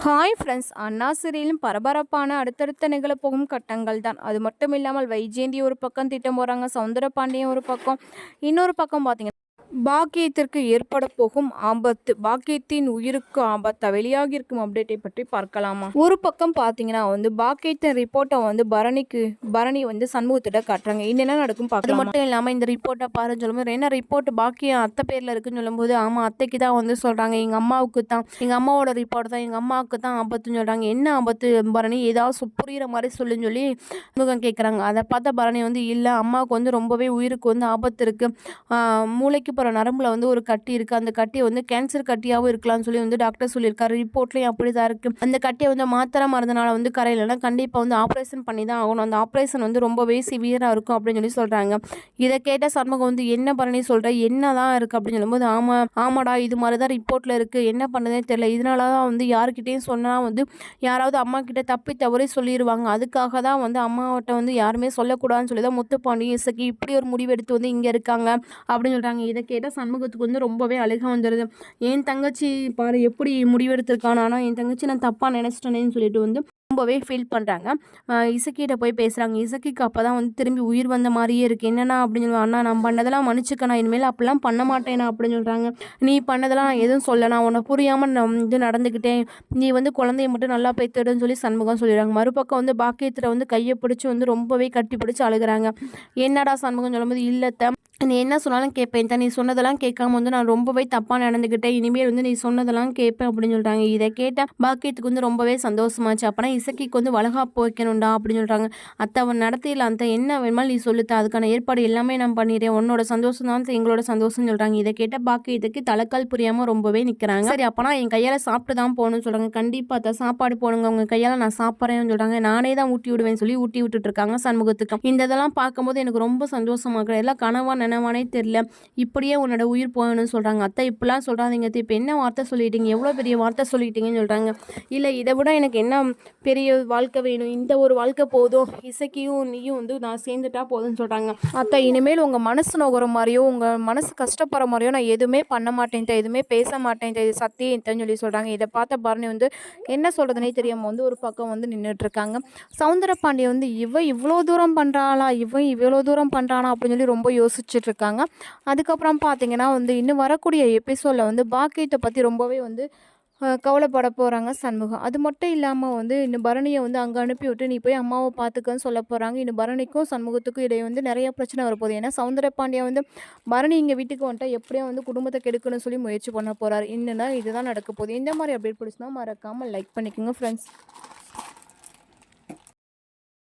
Hi friends அண்ணாசிரியிலும் பரபரப்பான அடுத்தடுத்த நிகழப்போகும் கட்டங்கள் தான் அது மட்டும் இல்லாமல் வைஜெயந்தி ஒரு பக்கம் திட்டம் போகிறாங்க சவுந்தரபாண்டியன் ஒரு பக்கம். இன்னொரு பக்கம் பார்த்தீங்கன்னா பாக்கியத்திற்கு ஏற்பட போகும் ஆபத்து பாக்கியத்தின் உயிருக்கு ஆபத்தா வெளியாகி இருக்கும் அப்டேட்டை பற்றி பார்க்கலாமா? ஒரு பக்கம் பார்த்தீங்கன்னா வந்து பாக்கியத்தின் ரிப்போர்ட்டை வந்து பரணிக்கு பரணி வந்து சண்முகத்திட்ட காட்டுறாங்க. என்ன நடக்கும் பார்க்கலாம்? அது மட்டும் இல்லாமல் இந்த ரிப்போர்ட்டை பாருன்னு சொல்லும்போது என்ன ரிப்போர்ட் பாக்கியம் அத்தை பேரில் இருக்குன்னு சொல்லும்போது ஆமாம் அத்தைக்கு தான் வந்து சொல்கிறாங்க எங்கள் அம்மாவுக்கு தான். எங்கள் அம்மாவோட ரிப்போர்ட் தான். எங்கள் அம்மாவுக்கு தான் ஆபத்துன்னு சொல்கிறாங்க என்ன ஆபத்து? பரணி ஏதாவது புரிகிற புரியுற மாதிரி சொல்லுன்னு சொல்லி முகம் கேட்குறாங்க அதை பார்த்தா பரணி வந்து இல்லை அம்மாவுக்கு வந்து ரொம்பவே உயிருக்கு வந்து ஆபத்து இருக்குது மூளைக்கு போகிற நரம்பில் வந்து ஒரு கட்டி இருக்குது அந்த கட்டியை வந்து கேன்சர் கட்டியாகவும் இருக்கலாம்னு சொல்லி வந்து டாக்டர் சொல்லியிருக்காரு. ரிப்போர்ட்லேயும் அப்படி தான் இருக்குது அந்த கட்டியை வந்து மாத்திரை மருந்தனால வந்து கரையிலனா கண்டிப்பாக வந்து ஆப்ரேஷன் பண்ணி தான் ஆகணும். அந்த ஆப்ரேஷன் வந்து ரொம்பவே சிவியராக இருக்கும் அப்படின்னு சொல்லி சொல்கிறாங்க இதை கேட்ட சண்முகம் வந்து என்ன பண்ணி சொல்கிற என்ன தான் இருக்குது அப்படின்னு சொல்லும்போது ஆமாம் ஆமாடா இது மாதிரி தான் ரிப்போர்ட்டில் இருக்குது என்ன பண்ணுறதே தெரியல. இதனால தான் வந்து யாருக்கிட்டேயும் சொன்னால் வந்து யாராவது அம்மா கிட்ட தப்பி தவறி சொல்லிடுவாங்க அதுக்காக தான் வந்து அம்மாவட்ட வந்து யாருமே சொல்லக்கூடாதுன்னு சொல்லி தான் முத்துப்பாண்டி இசக்கி இப்படி ஒரு முடிவு எடுத்து வந்து இங்கே இருக்காங்க. அப்படின்னு சொல்கிறாங்க இதை கேட்டால் சண்முகத்துக்கு வந்து ரொம்பவே அழுகாக வந்துடுது என் தங்கச்சி பாரு எப்படி முடிவெடுத்திருக்கானா ஆனால் என் தங்கச்சி நான் தப்பாக நினச்சிட்டேனேன்னு சொல்லிட்டு வந்து ரொம்பவே ஃபீல் பண்ணுறாங்க இசக்கிட்ட போய் பேசுகிறாங்க இசக்கிக்கு அப்போ தான் வந்து திரும்பி உயிர் வந்த மாதிரியே இருக்குது என்னண்ணா? அப்படின்னு சொல்லுவாங்க. அண்ணா நான் பண்ணதெல்லாம் மன்னிச்சுக்கண்ணா. இனிமேல் அப்படிலாம் பண்ண மாட்டேனா அப்படின்னு சொல்கிறாங்க நீ பண்ணதெல்லாம் எதுவும் சொல்ல நான் உன்னை புரியாமல் நான் இது நடந்துக்கிட்டேன் நீ வந்து குழந்தைய மட்டும் நல்லா பெற்றுடுன்னு சொல்லி சண்முகம் சொல்லிடுறாங்க. மறுபக்கம் வந்து பாக்கியத்தில் வந்து கையை பிடிச்சி வந்து ரொம்பவே கட்டி பிடிச்சி அழுகுறாங்க. என்னடா சண்முகம் சொல்லும்போது இல்லத்தை நீ என்ன சொன்னாலும் கேட்பேன். தான் நீ சொன்னதெல்லாம் கேட்காம வந்து நான் ரொம்பவே தப்பாக நடந்துக்கிட்டேன் இனிமேல் வந்து நீ சொன்னதெல்லாம் கேட்பேன் அப்படின்னு சொல்கிறாங்க இதை கேட்டால் பாக்கியத்துக்கு வந்து ரொம்பவே சந்தோஷமாச்சு. அப்போனா இசக்கிக்கு வந்து வளகாப்பு வைக்கணும்டா அப்படின்னு சொல்கிறாங்க அத்தை அவன் நடத்தியில் அந்த என்ன வேணுமாலும் நீ சொல்லுத்த. அதுக்கான ஏற்பாடு எல்லாமே நான் பண்ணிடுறேன். உன்னோட சந்தோஷம் தான் எங்களோட சந்தோஷம் சொல்கிறாங்க இதை கேட்டால் பாக்கியத்துக்கு தலைக்கால் புரியாமல் ரொம்பவே நிற்கிறாங்க சரி அப்போனா என் கையால் சாப்பிட்டு தான் போகணும்னு சொல்கிறாங்க கண்டிப்பாக அத்தை சாப்பாடு போடுங்க. உங்கள் கையால் நான் சாப்பிட்றேன்னு சொல்கிறாங்க நானே தான் ஊட்டி விடுவேன்னு சொல்லி ஊட்டி விட்டுட்டு இருக்காங்க சண்முகத்துக்கு. இந்த இதெல்லாம் பார்க்கும்போது எனக்கு ரொம்ப சந்தோஷமாக இருக்கிற எல்லாம் கனவா என்னவானே தெரில இப்படியே உன்னோட உயிர் போகணும்னு சொல்கிறாங்க அத்தை இப்படிலாம் சொல்கிறாங்க அத்தை. இப்போ என்ன வார்த்தை சொல்லிட்டீங்க? எவ்வளோ பெரிய வார்த்தை சொல்லிட்டீங்கன்னு சொல்கிறாங்க இல்லை இதை விட எனக்கு என்ன பெரிய வாழ்க்கை வேணும்? இந்த ஒரு வாழ்க்கை போதும். இசைக்கியும் நீயும் வந்து நான் சேர்ந்துட்டா போதும்னு சொல்கிறாங்க அத்தை இனிமேல் உங்கள் மனசு நோகிற மாதிரியோ உங்கள் மனசு கஷ்டப்படுற மாதிரியோ நான் எதுவுமே பண்ண மாட்டேன்ட்ட எதுவுமே பேச மாட்டேன்ட்ட இது சத்தியத்தைன்னு சொல்லி சொல்கிறாங்க இதை பார்த்த பரணி வந்து என்ன சொல்கிறதுனே தெரியாமல் வந்து ஒரு பக்கம் வந்து நின்றுட்டுருக்காங்க சவுந்தர சவுந்தரபாண்டிய வந்து இவன் இவ்வளோ தூரம் பண்ணுறாளா இவன் இவ்வளோ தூரம் பண்ணுறானா அப்படின்னு சொல்லி ரொம்ப யோசிச்சு இருக்காங்க அதுக்கப்புறம் பார்த்தீங்கன்னா வந்து இன்னும் வரக்கூடிய எபிசோடில் வந்து பாக்கியத்தை பற்றி ரொம்பவே வந்து கவலைப்பட போகிறாங்க சண்முகம் அது மட்டும் இல்லாமல் வந்து இன்னும் பரணியை வந்து அங்கே அனுப்பி விட்டு நீ போய் அம்மாவை பார்த்துக்கன்னு சொல்ல போகிறாங்க இன்னும் பரணிக்கும் சண்முகத்துக்கும் இடையே வந்து நிறைய பிரச்சனை வரப்போகுது. ஏன்னா சவுந்தர பாண்டியா வந்து பரணி இங்கே வீட்டுக்கு வந்துட்டா எப்படியும் வந்து குடும்பத்தை கெடுக்கணும்னு சொல்லி முயற்சி பண்ண போகிறாரு இன்னும் இதுதான் நடக்க போகுது. இந்த மாதிரி அப்டேட் பிடிச்சினா மறக்காமல் லைக் பண்ணிக்கோங்க ஃப்ரெண்ட்ஸ்